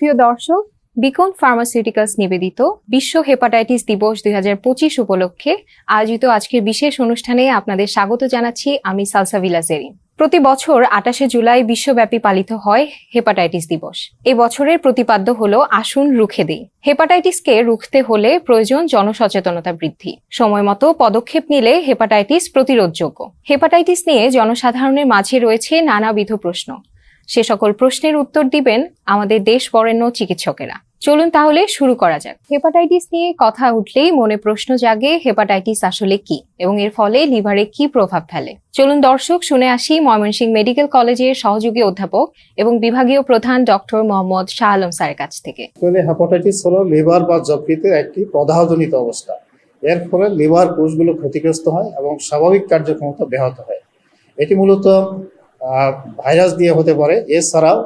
প্রিয় দর্শক, Beacon pharmaceuticals নিবেদিত বিশ্ব হেপাটাইটিস দিবস দুই হাজার পঁচিশ উপলক্ষে আয়োজিত আজকের বিশেষ অনুষ্ঠানে আপনাদের স্বাগত জানাচ্ছি আমি সালসাভিলা জেরিন প্রতি বছর আটাশে জুলাই বিশ্বব্যাপী পালিত হয় হেপাটাইটিস দিবস। এ বছরের প্রতিপাদ্য হল, আসুন রুখে দিই। হেপাটাইটিসকে রুখতে হলে প্রয়োজন জনসচেতনতা বৃদ্ধি। সময় মতো পদক্ষেপ নিলে হেপাটাইটিস প্রতিরোধযোগ্য। হেপাটাইটিস নিয়ে জনসাধারণের মাঝে রয়েছে নানাবিধ প্রশ্ন। সে সকল প্রশ্নের উত্তর দিবেন আমাদের দেশ বরেণ্য চিকিৎসকেরা। চলুন তাহলে শুরু করা যাক। হেপাটাইটিস নিয়ে কথা উঠলেই মনে প্রশ্ন জাগে, হেপাটাইটিস আসলে কি? এবং এর ফলে লিভারে কি প্রভাব ফেলে? চলুন দর্শক, শুনে আসি ময়মনসিংহ মেডিকেল কলেজের সহযোগী অধ্যাপক এবং বিভাগীয় প্রধান ডক্টর মোহাম্মদ শাহ আলম স্যারের কাছ থেকে। হেপাটাইটিস হলো লিভার বা যকৃতের একটি প্রদাহজনিত অবস্থা। এর ফলে লিভার কোষগুলো ক্ষতিগ্রস্ত হয় এবং স্বাভাবিক কার্যক্ষমতা ব্যাহত হয়। এটি মূলত ভাইরাস দিয়ে হতে পারে। এছাড়াও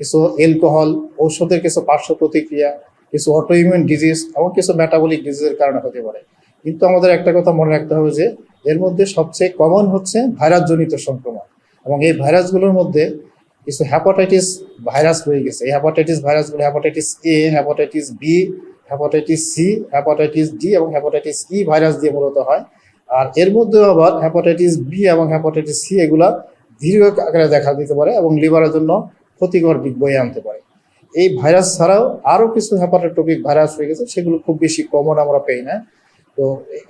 কিছু অ্যালকোহল ঔষধের কিছু পার্শ্ব প্রতিক্রিয়া, কিছু অটোইমিউন ডিজিজ এবং কিছু মেটাবলিক ডিজিজের কারণে হতে পারে। কিন্তু আমাদের একটা কথা মনে রাখতে হবে যে, এর মধ্যে সবচেয়ে কমন হচ্ছে ভাইরাসজনিত সংক্রমণ। এবং এই ভাইরাসগুলোর মধ্যে কিছু হ্যাপাটাইটিস ভাইরাস রয়ে গেছে। এই hepatitis ভাইরাসগুলো hepatitis A hepatitis B hepatitis C hepatitis D এবং হ্যাপাটাইটিস ই ভাইরাস দিয়ে মূলত হয়। আর এর মধ্যেও আবার হ্যাপাটাইটিস বি এবং হ্যাপাটাইটিস সি এগুলা দীর্ঘ আকারে দেখা দিতে পারে এবং লিভারের জন্য ক্ষতিকর দিক বয়ে আনতে পারে। এই ভাইরাস ছাড়াও আরও কিছু হ্যাপাটাইটোপিক ভাইরাস হয়ে গেছে, সেগুলো খুব বেশি কমন আমরা পেই না। তো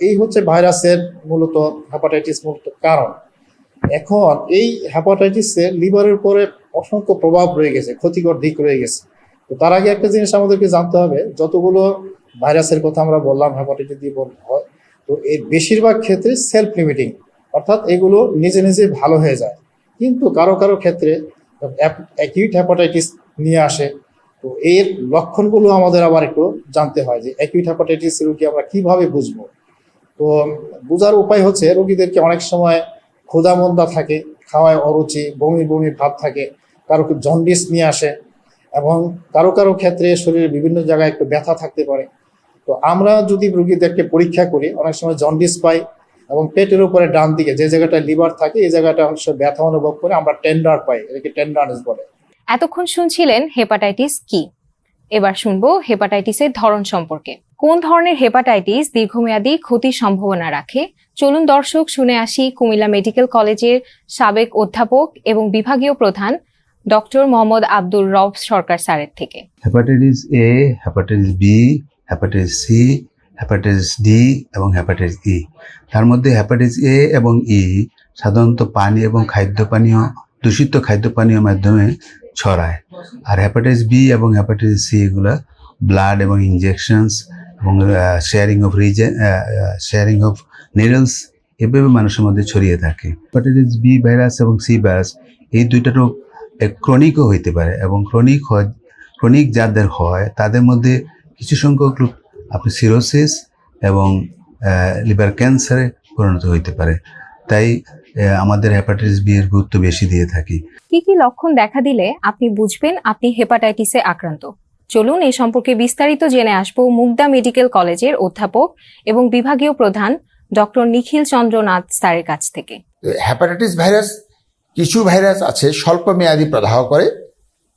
এই হচ্ছে ভাইরাসের মূলত হ্যাপাটাইটিস মূলত কারণ। এখন এই হ্যাপাটাইটিসের লিভারের উপরে অসংখ্য প্রভাব রয়ে গেছে, ক্ষতিকর দিক রয়ে গেছে। তো তার আগে একটা জিনিস আমাদেরকে জানতে হবে, যতগুলো ভাইরাসের কথা আমরা বললাম হ্যাপাটাইটিস দিয়ে হয়, তো এর বেশিরভাগ ক্ষেত্রে সেলফ লিমিটিং অর্থাৎ এগুলো নিজে নিজে ভালো হয়ে যায়। কিন্তু কারও কারও ক্ষেত্রে অ্যাকিউট হ্যাপাটাইটিস নিয়ে আসে। তো এর লক্ষণগুলো আমাদের আবার একটু জানতে হয় যে অ্যাকিউট হ্যাপাটাইটিস রোগী আমরা কীভাবে বুঝব? তো বোঝার উপায় হচ্ছে রোগীদেরকে অনেক সময় ক্ষুধা মন্দা থাকে, খাওয়ায় অরুচি, বমি বমি ভাব থাকে, কারও জন্ডিস নিয়ে আসে এবং কারও কারও ক্ষেত্রে শরীরের বিভিন্ন জায়গায় একটু ব্যথা থাকতে পারে। তো আমরা যদি রোগীদেরকে পরীক্ষা করি, অনেক সময় জন্ডিস পাই এবং পেটের উপরে ডান দিকে যে জায়গাটা লিভার থাকে এই জায়গাটা অংশ ব্যথা অনুভব করে আমরা টেন্ডার পাই এটাকে টেন্ডারনেস বলে। এতক্ষণ শুনছিলেন হেপাটাইটিস কি? এবার শুনব হেপাটাইটিসের ধরন সম্পর্কে। কোন ধরনের হেপাটাইটিস দীর্ঘমেয়াদী ক্ষতির সম্ভাবনা রাখে? চলুন দর্শক শুনে আসি কুমিল্লা মেডিকেল কলেজের সাবেক অধ্যাপক এবং বিভাগীয় প্রধান ডক্টর মোহাম্মদ আব্দুর রব সরকার স্যারের থেকে। Hepatitis A hepatitis B hepatitis C hepatitis D এবং হেপাটাইটিস ই তার মধ্যে হেপাটাইটিস এ এবং ই সাধারণত পানি এবং খাদ্য পানীয় দূষিত খাদ্য পানীয় মাধ্যমে ছড়ায়। আর হেপাটাইটিস বি এবং হেপাটাইটিস সি এগুলো ব্লাড এবং ইনজেকশনস এবং sharing of razor sharing of needles এভাবে মানুষের মধ্যে ছড়িয়ে থাকে। হেপাটাইটিস বি ভাইরাস এবং সি ভাইরাস এই দুইটা রোগ ক্রনিকও হইতে পারে এবং ক্রনিক হয় ক্রনিক যাদের হয় তাদের মধ্যে কিছু সংখ্যক লোক আপনি সিরোসিস এবং লিভার ক্যান্সারে পরিণত হইতে পারে। তাই আমাদের হেপাটাইটিস বি এর গুরুত্ব বেশি দিয়ে থাকি। কি কি লক্ষণ দেখা দিলে আপনি বুঝবেন আপনি হেপাটাইটিসে আক্রান্ত? চলুন এই সম্পর্কে বিস্তারিত জেনে আসব মুগদা মেডিকেল কলেজের অধ্যাপক এবং বিভাগীয় প্রধান ডক্টর নিখিল চন্দ্রনাথ স্যারের কাছ থেকে। হেপাটাইটিস ভাইরাস কিছু ভাইরাস আছে স্বল্প মেয়াদী প্রদাহ করে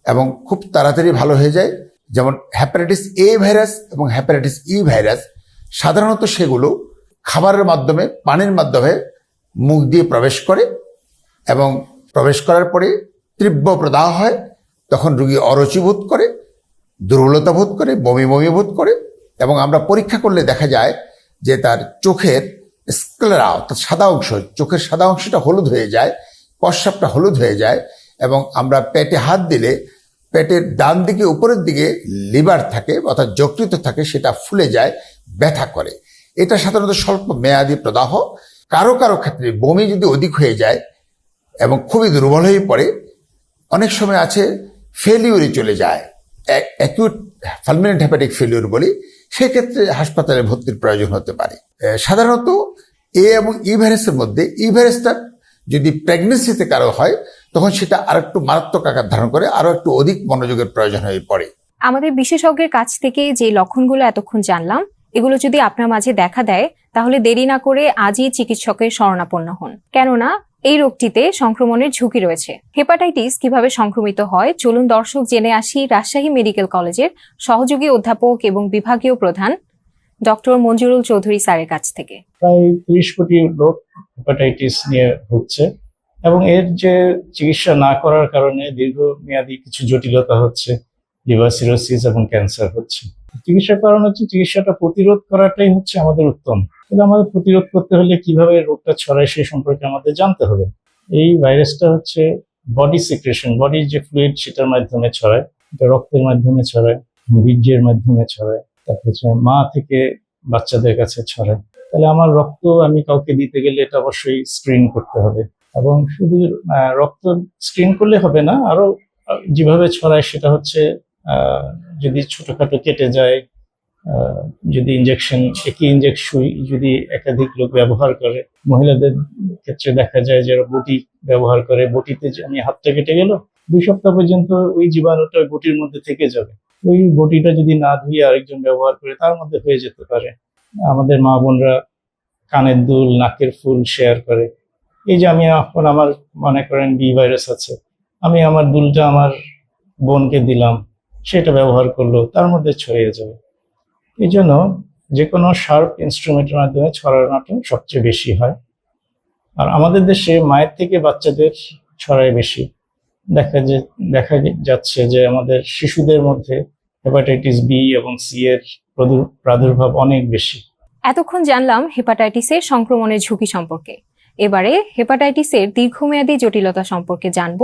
এবং খুব তাড়াতাড়ি ভালো হয়ে যায়। যেমন হ্যাপাটাইটিস এ ভাইরাস এবং হ্যাপাটাইটিস ই ভাইরাস সাধারণত সেগুলো খাবারের মাধ্যমে, পানির মাধ্যমে মুখ দিয়ে প্রবেশ করে এবং প্রবেশ করার পরে তীব্র প্রদাহ হয়, তখন রুগী অরুচি বোধ করে, দুর্বলতা বোধ করে, বমি বমি বোধ করে এবং আমরা পরীক্ষা করলে দেখা যায় যে তার চোখের স্ক্লেরা অর্থাৎ সাদা অংশ, চোখের সাদা অংশটা হলুদ হয়ে যায় প্রস্রাবটা হলুদ হয়ে যায় এবং আমরা পেটে হাত দিলে পেটের ডান দিকে, উপরের দিকে লিভার থাকে অর্থাৎ যকৃত থাকে, সেটা ফুলে যায়, ব্যথা করে। এটা সাধারণত স্বল্প মেয়াদী প্রদাহ। কারও কারও ক্ষেত্রে বমি যদি অধিক হয়ে যায় এবং খুবই দুর্বল হয়ে পড়ে, অনেক সময় আছে ফেলিউরে চলে যায়। অ্যাকিউট ফালমিনেন্ট হ্যাপাটিক ফেলিউর বলি, সেক্ষেত্রে হাসপাতালে ভর্তির প্রয়োজন হতে পারে। সাধারণত এ এবং ই ভাইরাসের মধ্যে, ই ভাইরাসটা যদি প্রেগনেন্সিতে কারও হয় তখন সেটা আর একটু মারাত্মক আকার ধারণ করে আরও একটু অধিক মনোযোগের প্রয়োজন হয়ে পড়ে। আমাদের বিশেষজ্ঞের কাছ থেকে যে লক্ষণগুলো এতক্ষণ জানলাম এগুলো যদি আপনার মাঝে দেখা দেয় তাহলে দেরি না করে আজই চিকিৎসকের শরণাপন্ন হন। কেননা এই রোগটিতে সংক্রমণের ঝুঁকি রয়েছে। হেপাটাইটিস কীভাবে সংক্রমিত হয় চলুন দর্শক জেনে আসি রাজশাহী মেডিকেল কলেজের সহযোগী অধ্যাপক এবং বিভাগীয় প্রধান ডক্টর মঞ্জুরুল চৌধুরী স্যারের কাছ থেকে। প্রায় তিরিশ কোটি লোক হেপাটাইটিস নিয়ে ভুগছে। এবং এর যে চিকিৎসা না করার কারণে দীর্ঘমেয়াদী কিছু জটিলতা হচ্ছে লিভার সিরোসিস এবং ক্যান্সার হচ্ছে। চিকিৎসার কারণ হচ্ছে চিকিৎসাটা প্রতিরোধ করাটাই হচ্ছে আমাদের উত্তম। কিন্তু আমাদের প্রতিরোধ করতে হলে কীভাবে রোগটা ছড়ায় সেই সম্পর্কে আমাদের জানতে হবে। এই ভাইরাসটা হচ্ছে বডি সিক্রেশন, বডির যে ফ্লুইড সেটার মাধ্যমে ছড়ায়, এটা রক্তের মাধ্যমে ছড়ায়, বীর্যের মাধ্যমে ছড়ায়, তারপর হচ্ছে মা থেকে বাচ্চাদের কাছে ছড়ায়। তাহলে আমার রক্ত আমি কাউকে দিতে গেলে এটা অবশ্যই স্ক্রিন করতে হবে। এবং শুধু রক্ত স্ক্রিন করলে হবে না, আরও, যেভাবে ছড়ায় সেটা হচ্ছে যদি ছোটখাটো কেটে যায় যদি ইনজেকশন একই ইনজেকশন যদি একাধিক লোক ব্যবহার করে, মহিলাদের ক্ষেত্রে দেখা যায় যে বটি ব্যবহার করে, বটিতে আমি হাতটা কেটে গেল, দুই সপ্তাহ পর্যন্ত ওই জীবাণুটা বটির মধ্যে থেকে যাবে। ওই বটিটা যদি না ধুয়ে আরেকজন ব্যবহার করে, তার মধ্যে হয়ে যেতে পারে। আমাদের মা বোনরা কানের দুল, নাকের ফুল শেয়ার করে। এই যে আমি এখন আমার মনে করেন বি ভাইরাস আছে, আমি আমার দুলটা আমার বোনকে দিলাম, সেটা ব্যবহার করল, তার মধ্যে ছড়িয়ে যাবে। এই জন্য যে কোনো শার্প ইনস্ট্রুমেন্টের মাধ্যমে ছড়ানোটা সবচেয়ে বেশি হয়। আর আমাদের দেশে মায়ের থেকে বাচ্চাদের ছড়ায় বেশি। দেখা যে, দেখা যাচ্ছে যে আমাদের শিশুদের মধ্যে হেপাটাইটিস বি এবং সি এর প্রাদুর- প্রাদুর্ভাব অনেক বেশি। এতক্ষণ জানলাম হেপাটাইটিসের সংক্রমণের ঝুঁকি সম্পর্কে। এবারে হেপাটাইটিসের দীর্ঘমেয়াদী জটিলতা সম্পর্কে জানব।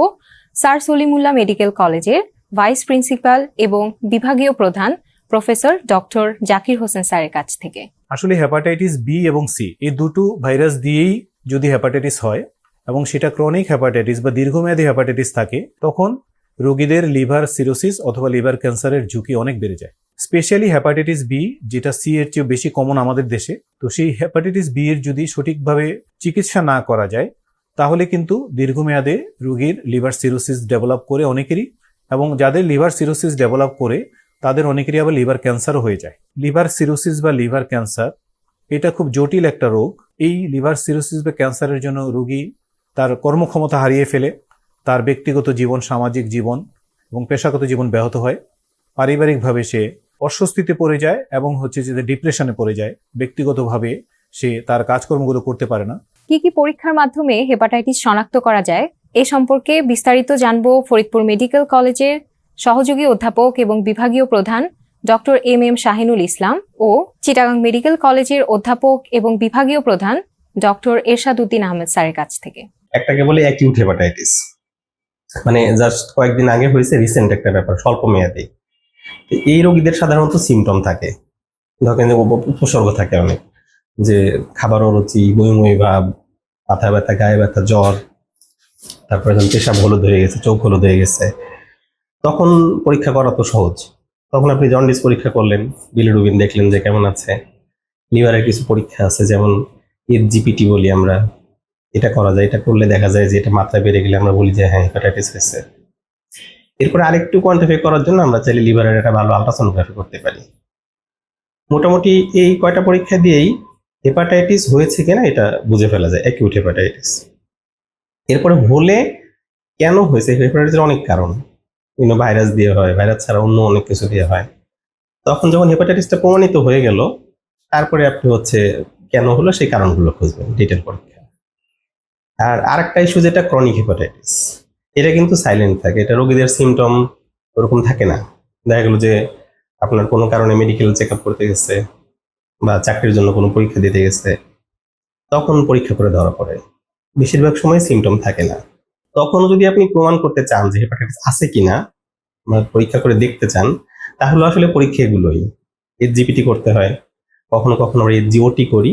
স্যার সলিমুল্লাহ মেডিকেল কলেজের ভাইস প্রিন্সিপাল এবং বিভাগীয় প্রধান প্রফেসর ডক্টর জাকির হোসেন স্যারের কাছ থেকে। আসলে হেপাটাইটিস বি এবং সি, এই দুটো ভাইরাস দিয়েই যদি হেপাটাইটিস হয় এবং সেটা ক্রনিক হেপাটাইটিস বা দীর্ঘমেয়াদী হেপাটাইটিস থাকে, তখন রোগীদের লিভার সিরোসিস অথবা লিভার ক্যান্সারের ঝুঁকি অনেক বেড়ে যায়। স্পেশালি হ্যাপাটাইটিস বি, যেটা সি এর চেয়ে বেশি কমন আমাদের দেশে, তো সেই হ্যাপাটাইটিস বি এর যদি সঠিকভাবে চিকিৎসা না করা যায়, তাহলে কিন্তু দীর্ঘমেয়াদে রোগীর লিভার সিরোসিস ডেভেলপ করে অনেকেরই এবং যাদের লিভার সিরোসিস ডেভেলপ করে, তাদের অনেকেরই আবার লিভার ক্যান্সারও হয়ে যায়। লিভার সিরোসিস বা লিভার ক্যান্সার, এটা খুব জটিল একটা রোগ। এই লিভার সিরোসিস বা ক্যান্সারের জন্য রোগী তার কর্মক্ষমতা হারিয়ে ফেলে, তার ব্যক্তিগত জীবন, সামাজিক জীবন এবং পেশাগত জীবন ব্যাহত হয়। পারিবারিকভাবে সে অস্বস্তিতে পড়ে যায় এবং হচ্ছে যে ডিপ্রেশনে পড়ে যায়। ব্যক্তিগতভাবে সে তার কাজকর্মগুলো করতে পারে না। কি কি পরীক্ষার মাধ্যমে হেপাটাইটিস শনাক্ত করা যায় এ সম্পর্কে বিস্তারিত জানব ফরিদপুর মেডিকেল কলেজের সহযোগী অধ্যাপক এবং বিভাগীয় প্রধান doctor M M Shahinul Islam ও চিটাগাং মেডিকেল কলেজের অধ্যাপক এবং বিভাগীয় প্রধান ডক্টর এরশাদ উদ্দিন আহমেদ স্যারের কাছ থেকে। একটাকে বলে অ্যাকিউট হেপাটাইটিস মানে জাস্ট কয়েকদিন আগে হয়েছে রিসেন্ট একটা ব্যাপার স্বল্প মেয়াদী এই রোগীদের সাধারণত সিমটম থাকে। ধরেন উপসর্গ থাকে অনেক। যে খাবার অরুচি বইমই ভাব, মাথা ব্যথা, গায়ে ব্যথা, জ্বর, তারপরে যখন পেশাব হলুদ হয়ে গেছে, চোখ হলুদ হয়ে গেছে। তখন পরীক্ষা করা তো সহজ। তখন আপনি জন্ডিস পরীক্ষা করলেন বিলিরুবিন দেখলেন যে কেমন আছে। লিভারের কিছু পরীক্ষা আছে, যেমন এর জিপিটি বলি আমরা। এটা করা যায়, এটা করলে দেখা যায় যে এটা মাত্রায় বেড়ে গেলে আমরা বলি যে হ্যাঁ হেপাটাইটিস হয়েছে। এরপরে আরেকটু কোয়ান্টিফাই করার জন্য আমরা চাইলে লিভারের একটা ভালো আলট্রাসোনোগ্রাফি করতে পারি। মোটামুটি এই কয়টা পরীক্ষা দিয়েই হেপাটাইটিস হয়েছে কিনা এটা বুঝে ফেলা যায় অ্যাকিউট হেপাটাইটিস এরপরে হলে কেন হয়েছে? হেপাটাইটিসের অনেক কারণ। বিভিন্ন ভাইরাস দিয়ে হয় ভাইরাস ছাড়া অন্য অনেক কিছু দিয়ে হয়। তখন যখন হেপাটাইটিসটা প্রমাণিত হয়ে গেল, তারপরে আপনি হচ্ছে কেন হলো সেই কারণগুলো খুঁজবেন ডিটেল পরীক্ষা। আর আরেকটা ইস্যু যেটা ক্রনিক হেপাটাইটিস এটা কিন্তু সাইলেন্ট থাকে। এটা রোগীদের সিমটম ওরকম থাকে না। দেখা গেল যে আপনার কোনো কারণে মেডিকেল চেক আপ করতে গেছে বা চাকরির জন্য কোনো পরীক্ষা দিতে গেছে, তখন পরীক্ষা করে ধরা পড়ে। বেশিরভাগ সময় সিমটম থাকে না। তখন যদি আপনি প্রমাণ করতে চান যে হেপাটাইটিস আছে কিনা বা পরীক্ষা করে দেখতে চান, তাহলে আসলে পরীক্ষা এগুলোই। এর জিপিটি করতে হয়, কখনো কখনো আমরা জিওটি করি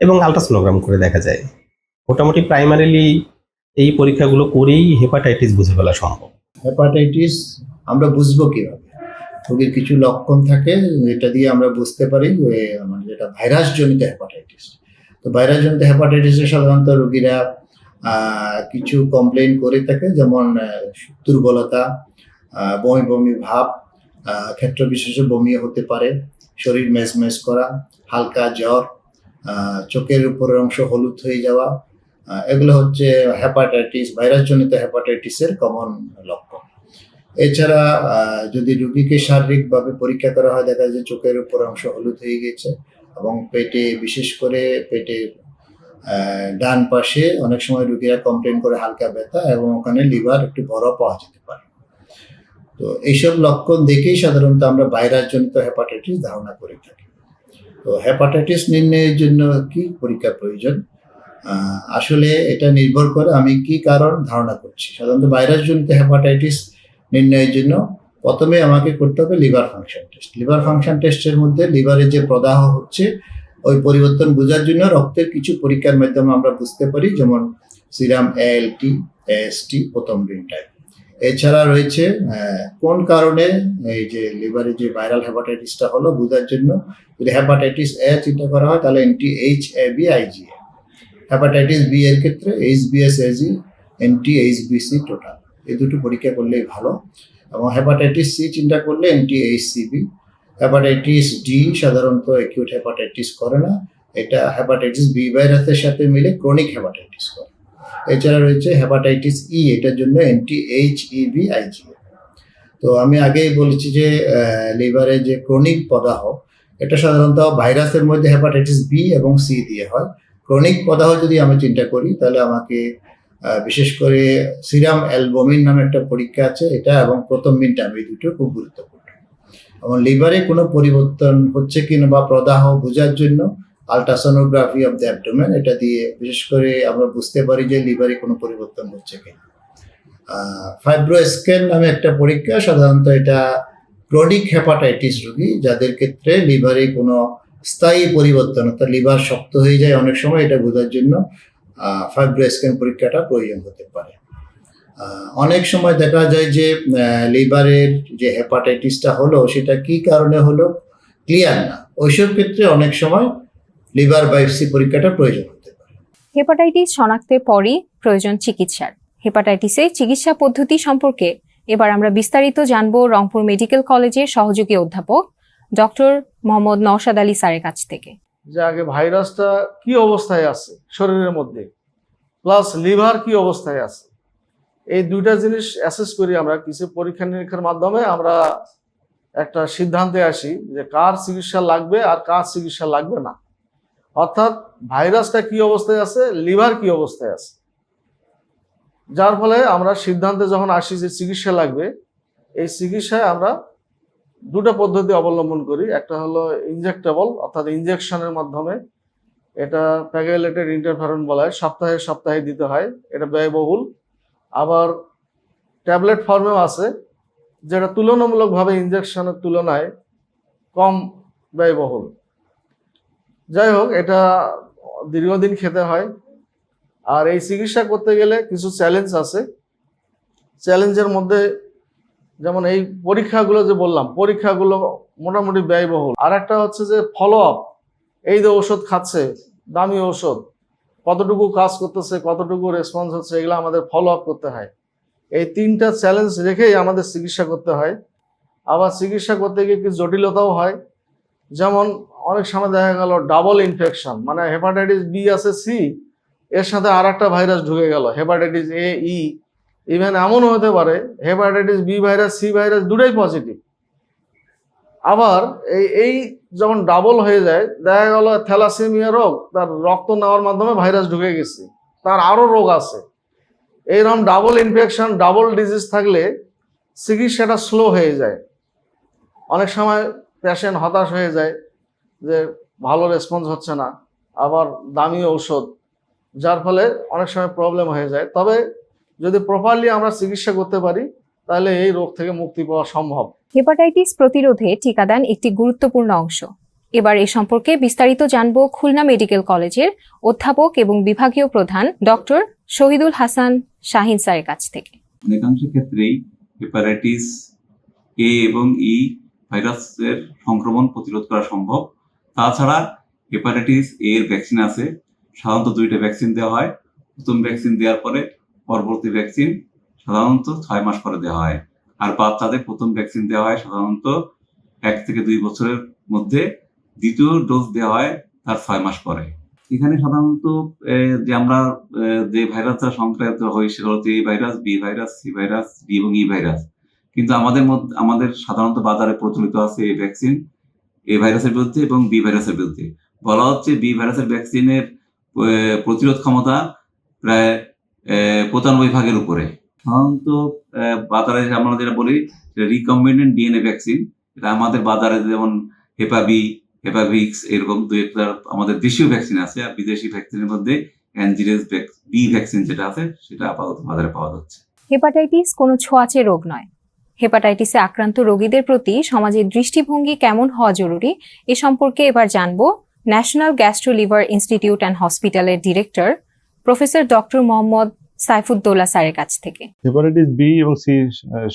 এবং আলট্রাসোনোগ্রাম করে দেখা যায়। মোটামুটি প্রাইমারিলি এই পরীক্ষাগুলো করেই হেপাটাইটিস বুঝে ফেলা সম্ভব। হেপাটাইটিস আমরা বুঝব কীভাবে? রোগীর কিছু লক্ষণ থাকে, যেটা দিয়ে আমরা বুঝতে পারি মানে যেটা ভাইরাস জনিত হেপাটাইটিস। তো ভাইরাস জনিত হেপাটাইটিসে সাধারণত রোগীরা কিছু কমপ্লেন করে থাকে, যেমন দুর্বলতা বমি বমি ভাব ক্ষেত্র বিশেষে বমি হতে পারে, শরীর মেজমেজ করা, হালকা জ্বর চোখের উপরের অংশ হলুদ হয়ে যাওয়া এগুলো হচ্ছে হ্যাপাটাইটিস ভাইরাসজনিত হ্যাপাটাইটিসের কমন লক্ষণ। এছাড়া যদি রুগীকে শারীরিকভাবে পরীক্ষা করা হয়, দেখা যায় যে চোখের উপর অংশ হলুদ হয়ে গেছে এবং পেটে, বিশেষ করে পেটে ডান পাশে অনেক সময় রুগীরা কমপ্লেন করে হালকা ব্যথা এবং ওখানে লিভার একটু বড় পাওয়া যেতে পারে। তো এইসব লক্ষণ দেখেই সাধারণত আমরা ভাইরাসজনিত হ্যাপাটাইটিস ধারণা করে থাকি। তো হ্যাপাটাইটিস নির্ণয়ের জন্য কি পরীক্ষা প্রয়োজন? আসলে এটা নির্ভর করে আমি কি কারণ ধারণা করছি। সাধারণত ভাইরাসজনিত হ্যাপাটাইটিস নির্ণয়ের জন্য প্রথমে আমাকে করতে হবে liver function test liver function টেস্টের মধ্যে লিভারের যে প্রদাহ হচ্ছে, ওই পরিবর্তন বোঝার জন্য রক্তের কিছু পরীক্ষার মাধ্যমে আমরা বুঝতে পারি, যেমন সিরাম এএলটি এএসটি প্রথম দিন টাইপ এছাড়া রয়েছে কোন কারণে এই যে লিভারে যে ভাইরাল হ্যাপাটাইটিসটা হলো, বোঝার জন্য যদি হ্যাপাটাইটিস এ চিন্তা করা হয়, তাহলে anti H A B IgA hepatitis B এর ক্ষেত্রে H BS AG anti H BC total এই দুটো পরীক্ষা করলেই ভালো। এবং হ্যাপাটাইটিস সি চিন্তা করলে anti H CV hepatitis D সাধারণত অ্যাকিউট হ্যাপাটাইটিস করে না। এটা হ্যাপাটাইটিস বি ভাইরাসের সাথে মিলে ক্রনিক হ্যাপাটাইটিস করে। এছাড়া রয়েছে হ্যাপাটাইটিস ই এটার জন্য এনটি এইচ ই ইবি আইজিএ তো আমি আগেই বলেছি যে লিভারে যে ক্রনিক প্রদাহ এটা সাধারণত ভাইরাসের মধ্যে হ্যাপাটাইটিস বি এবং সি দিয়ে হয়। ক্রনিক প্রদাহ যদি আমি চিন্তা করি, তাহলে আমাকে বিশেষ করে সিরাম অ্যালবমিন নামে একটা পরীক্ষা আছে, এটা এবং প্রথম মিনটাম এই দুটো খুব গুরুত্বপূর্ণ। এবং লিভারে কোনো পরিবর্তন হচ্ছে কিনা বা প্রদাহ বোঝার জন্য আলট্রাসোনোগ্রাফি অফ দ্য অ্যাবডোমেন এটা দিয়ে বিশেষ করে আমরা বুঝতে পারি যে লিভারে কোনো পরিবর্তন হচ্ছে কিনা। ফাইব্রো স্ক্যান নামে একটা পরীক্ষা, সাধারণত এটা ক্রনিক হেপাটাইটিস রোগী, যাদের ক্ষেত্রে লিভারে কোনো স্থায়ী পরিবর্তন, অর্থাৎ লিভার শক্ত হয়ে যায় অনেক সময়, এটা বোঝার জন্য ফাইব্রো স্ক্যান পরীক্ষাটা প্রয়োজন হতে পারে। অনেক সময় দেখা যায় যে লিভারের যে হেপাটাইটিসটা হলো, সেটা কি কারণে হলো? ক্লিয়ার না। ওইসব ক্ষেত্রে অনেক সময় লিভার বায়োপসি পরীক্ষাটা প্রয়োজন হতে পারে। হেপাটাইটিস শনাক্তের পরই প্রয়োজন চিকিৎসার। হেপাটাইটিসের চিকিৎসা পদ্ধতি সম্পর্কে এবার আমরা বিস্তারিত জানব রংপুর মেডিকেল কলেজের সহযোগী অধ্যাপক ডক্টর মোহাম্মদ নওশাদ আলী স্যারের কাছ থেকে। যে আগে ভাইরাসটা কি অবস্থায় আছে শরীরের মধ্যে প্লাস লিভার কি অবস্থায় আছে, এই দুইটা জিনিস অ্যাসেস করি আমরা। কিছু পরীক্ষা নিরীক্ষার মাধ্যমে আমরা একটা সিদ্ধান্তে আসি যে কার চিকিৎসা লাগবে আর কার চিকিৎসা লাগবে না। অর্থাৎ ভাইরাসটা কি অবস্থায় আছে লিভার কি অবস্থায় আছে। যার ফলে আমরা সিদ্ধান্তে যখন আসি যে চিকিৎসা লাগবে, এই চিকিৎসায় আমরা দুটো পদ্ধতি অবলম্বন করি। একটা হলো ইনজেক্টেবল অর্থাৎ ইনজেকশনের মাধ্যমে এটা প্যাগেলেটেড ইন্টারফারন বলা হয়, সপ্তাহে সপ্তাহে দিতে হয়, এটা ব্যয়বহুল। আবার ট্যাবলেট ফর্মেও আছে, যেটা তুলনামূলকভাবে ইনজেকশনের তুলনায় কম ব্যয়বহুল। যাই হোক, এটা দীর্ঘদিন খেতে হয়। আর এই চিকিৎসা করতে গেলে কিছু চ্যালেঞ্জ আছে। চ্যালেঞ্জের মধ্যে যেমন এই পরীক্ষাগুলো যে বললাম, পরীক্ষাগুলো মোটামুটি ব্যয়বহুল। আর একটা হচ্ছে যে ফলো আপ এই যে ওষুধ খাচ্ছে, দামি ওষুধ কতটুকু কাজ করতেছে, কতটুকু রেসপন্স হচ্ছে, এগুলো আমাদের ফলো আপ করতে হয়। এই তিনটা চ্যালেঞ্জ রেখেই আমাদের চিকিৎসা করতে হয়। আবার চিকিৎসা করতে গিয়ে কিছু জটিলতাও হয়। যেমন অনেক সময় দেখা গেল ডাবল ইনফেকশন মানে হেপাটাইটিস বি আছে সি এর সাথে আর একটা ভাইরাস ঢুকে গেল হেপাটাইটিস এ ই ইভেন এমনও হতে পারে hepatitis B virus C virus দুটোই পজিটিভ আবার এই এই যখন ডাবল হয়ে যায়, দেখা গেল থ্যালাসেমিয়া রোগ, তার রক্ত নেওয়ার মাধ্যমে ভাইরাস ঢুকে গেছে। তার আরও রোগ আছে। এইরকম ডাবল ইনফেকশন ডাবল ডিজিজ থাকলে চিকিৎসাটা স্লো হয়ে যায়। অনেক সময় পেশেন্ট হতাশ হয়ে যায় যে ভালো রেসপন্স হচ্ছে না, আবার দামি ঔষধ, যার ফলে অনেক সময় প্রবলেম হয়ে যায়। তবে যদি প্রপারলি আমরা চিকিৎসা করতে পারি তাহলে এই রোগ থেকে মুক্তি পাওয়া সম্ভব। হেপাটাইটিস প্রতিরোধে টিকাদান একটি গুরুত্বপূর্ণ অংশ। এবার এ সম্পর্কে বিস্তারিত জানব খুলনা মেডিকেল কলেজের অধ্যাপক এবং বিভাগীয় প্রধান ডক্টর শহীদুল হাসান শাহিন স্যারের কাছ থেকে। অধিকাংশ ক্ষেত্রেই হেপাটাইটিস এ এবং ই ভাইরাসের সংক্রমণ প্রতিরোধ করা সম্ভব। তাছাড়া হেপাটাইটিস এ এর ভ্যাকসিন আছে। সাধারণত দুইটা ভ্যাকসিন দেওয়া হয়। প্রথম ভ্যাকসিন দেওয়ার পরে পরবর্তী ভ্যাকসিন সাধারণত ছয় মাস পরে দেওয়া হয়। আর বাচ্চাদের প্রথম ভ্যাকসিন দেওয়া হয় সাধারণত এক থেকে দুই বছরের মধ্যে। দ্বিতীয় ডোজ দেওয়া হয় তার ছয় মাস পরে। এখানে সাধারণত যে আমরা যে ভাইরাস দ্বারা সংক্রামিত হই সেটা হচ্ছে A virus B virus C virus D এবং ই ভাইরাস কিন্তু আমাদের মধ্যে, আমাদের সাধারণত বাজারে প্রচলিত আছে এই ভ্যাকসিন এ ভাইরাসের বিরুদ্ধে এবং বি ভাইরাসের বিরুদ্ধে। বলা হচ্ছে বি ভাইরাসের ভ্যাকসিনের প্রতিরোধ ক্ষমতা প্রায় পঁচানব্বই ভাগের উপরে। সাধারণত বাজারে আমরা যেটা বলি রিকম্বিনেন্ট ডিএনএ ভ্যাকসিন এটা আমাদের বাজারে যেমন হেপাবি হেপাভিক্স এরকম দু একটা আমাদের দেশীয় ভ্যাকসিন আছে আর বিদেশি ভ্যাকসিনের মধ্যে অ্যানজিরেস বি ভ্যাকসিন যেটা আছে, সেটা আপাতত বাজারে পাওয়া যাচ্ছে। হেপাটাইটিস কোনো ছোঁয়াচে রোগ নয়। হেপাটাইটিসে আক্রান্ত রোগীদের প্রতি সমাজের দৃষ্টিভঙ্গি কেমন হওয়া জরুরি, এ সম্পর্কে এবার জানব national gastro liver institute and হসপিটালের director professor doctor Mohammad Saifuddoula স্যারের কাছ থেকে। হেপাটাইটিস বি এবং সি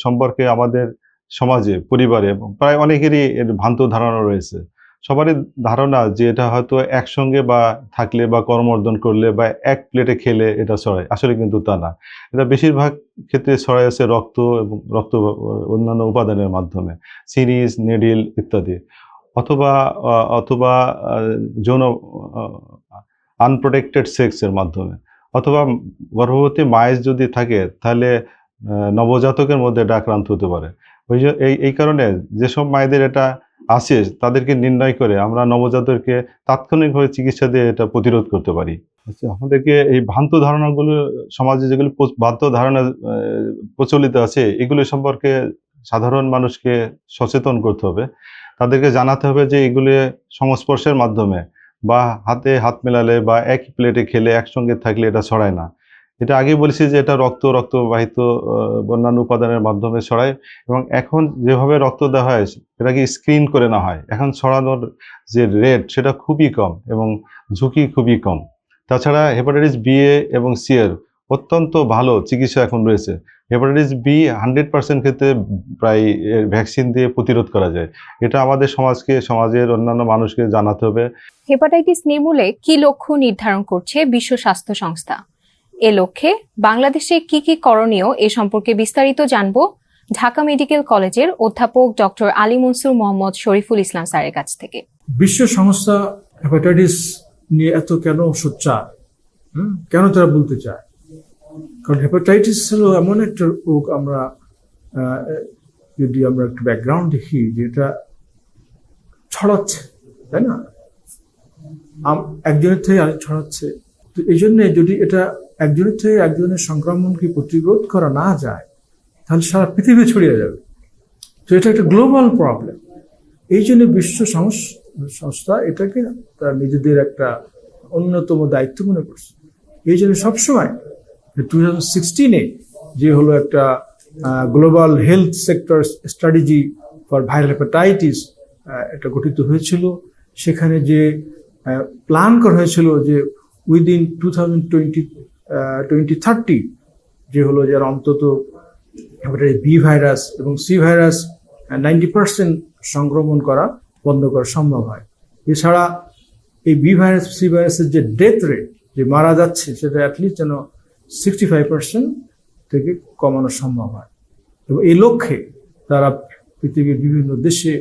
সম্পর্কে আমাদের সমাজে, পরিবারে প্রায় অনেকেরই এর ভ্রান্ত ধারণা রয়েছে। সবারই ধারণা যে এটা হয়তো একসঙ্গে বা থাকলে বা কর্মর্দন করলে বা এক প্লেটে খেলে এটা ছড়ায়। আসলে কিন্তু তা না। এটা বেশিরভাগ ক্ষেত্রে ছড়ায় আছে রক্ত এবং রক্ত অন্যান্য উপাদানের মাধ্যমে, সিরিজ, নেডিল ইত্যাদি। অথবা অথবা যৌন আনপ্রোটেক্টেড সেক্সের মাধ্যমে। অথবা গর্ভবতী মায়ের যদি থাকে, তাহলে নবজাতকের মধ্যে এটা আক্রান্ত হতে পারে। ওই এই এই কারণে যেসব মায়েদের এটা আসে তাদেরকে নির্ণয় করে আমরা নবজাতককে তাৎক্ষণিকভাবে চিকিৎসা দিয়ে এটা প্রতিরোধ করতে পারি। আচ্ছা আমাদেরকে এই ভ্রান্ত ধারণাগুলো, সমাজে যেগুলো ভ্রান্ত ধারণা প্রচলিত আছে, এগুলো সম্পর্কে সাধারণ মানুষকে সচেতন করতে হবে। তাদেরকে জানাতে হবে যে এগুলো সংস্পর্শের মাধ্যমে বা হাতে হাত মেলালে বা একই প্লেটে খেলে একসঙ্গে থাকলে এটা ছড়ায় না। এটা আগে বলেছি যে এটা রক্ত, রক্তবাহিত অন্যান্য উপাদানের মাধ্যমে ছড়ায় এবং এখন যেভাবে রক্ত দেওয়া হয়, এটাকে স্ক্রিন করে না হয়। এখন ছড়ানোর যে রেট সেটা খুবই কম এবং ঝুঁকি খুবই কম। তাছাড়া হেপাটাইটিস বি এ এবং সি অত্যন্ত ভালো চিকিৎসা এখন রয়েছে। হেপাটাইটিস বি হান্ড্রেড পার্সেন্ট ক্ষেত্রে প্রায় ভ্যাকসিন দিয়ে প্রতিরোধ করা যায়। এটা আমাদের সমাজকে সমাজের অন্যান্য মানুষকে জানাতে হবে। হেপাটাইটিস নির্মূলে কি লক্ষ্য নির্ধারণ করছে বিশ্ব স্বাস্থ্য সংস্থা? এ লক্ষ্যে বাংলাদেশে কি কি করণীয় এ সম্পর্কে বিস্তারিত জানব ঢাকা মেডিকেল কলেজের অধ্যাপক ডক্টর আলী মনসুর মোহাম্মদ শরীফুল ইসলাম স্যারের কাছ থেকে। বিশ্ব সংস্থা হেপাটাইটিস নিয়ে এত কেন সোচ্চার? কেন তারা বলতে চায়? কারণ হেপাটাইটিস হলো এমন একটা রোগ আমরা যদি আমরা একটু ব্যাকগ্রাউন্ড দেখি, যেটা ছড়াচ্ছে, তাই না? একজনের থেকে আরেক ছড়াচ্ছে। তো এই জন্যে যদি এটা একজনের থেকে একজনের সংক্রমণকে প্রতিরোধ করা না যায়, তাহলে সারা পৃথিবী ছড়িয়ে যাবে। তো এটা একটা গ্লোবাল প্রবলেম এই জন্য বিশ্ব সংস- সংস্থা এটাকে তার নিজেদের একটা অন্যতম দায়িত্ব মনে করছে। এই জন্য সবসময় টু সিক্সটিনে যে হলো একটা global health sector strategy for viral hepatitis এটা গঠিত হয়েছিল। সেখানে যে প্ল্যান করা হয়েছিল যে within two thousand twenty twenty thirty যে হলো যার অন্তত বি ভাইরাস এবং সি ভাইরাস নাইনটি পার্সেন্ট সংক্রমণ করা বন্ধ করা সম্ভব হয়। এছাড়া এই বি ভাইরাস সি ভাইরাসের যে ডেথ রেট যে মারা যাচ্ছে, সেটা অ্যাটলিস্ট যেন সিক্সটি ফাইভ পার্সেন্ট থেকে কমানো সম্ভব হয়। এবং এই লক্ষ্যে তারা পৃথিবীর বিভিন্ন দেশে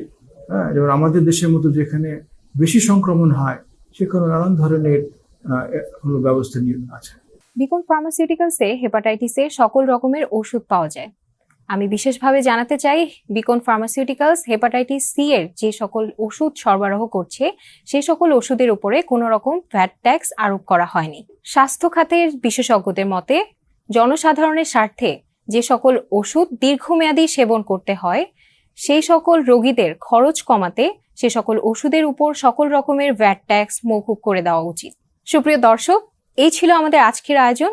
হ্যাঁ যেমন আমাদের দেশের মতো যেখানে বেশি সংক্রমণ হয়, সেখানে নানান ধরনের ব্যবস্থা নিয়ে আছে। বিকন ফার্মাসিউটিক্যালসে হেপাটাইটিসের সকল রকমের ওষুধ পাওয়া যায়। আমি বিশেষভাবে জানাতে চাই, বিকন ফার্মাসিউটিক্যালস হেপাটাইটিস সি এর যে সকল ওষুধ সরবরাহ করছে সেই সকল ওষুধের উপরে কোনো রকম ভ্যাট ট্যাক্স আরোপ করা হয়নি। স্বাস্থ্য খাতের বিশেষজ্ঞদের মতে, জনসাধারণের স্বার্থে যে সকল ওষুধ দীর্ঘমেয়াদী সেবন করতে হয়, সেই সকল রোগীদের খরচ কমাতে সে সকল ওষুধের উপর সকল রকমের ভ্যাট ট্যাক্স মৌকুব করে দেওয়া উচিত। সুপ্রিয় দর্শক, এই ছিল আমাদের আজকের আয়োজন।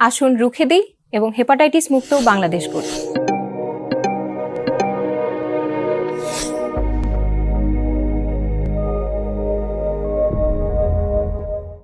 আসুন রুখে দিই এবং হেপাটাইটিস মুক্ত বাংলাদেশ গড়ি।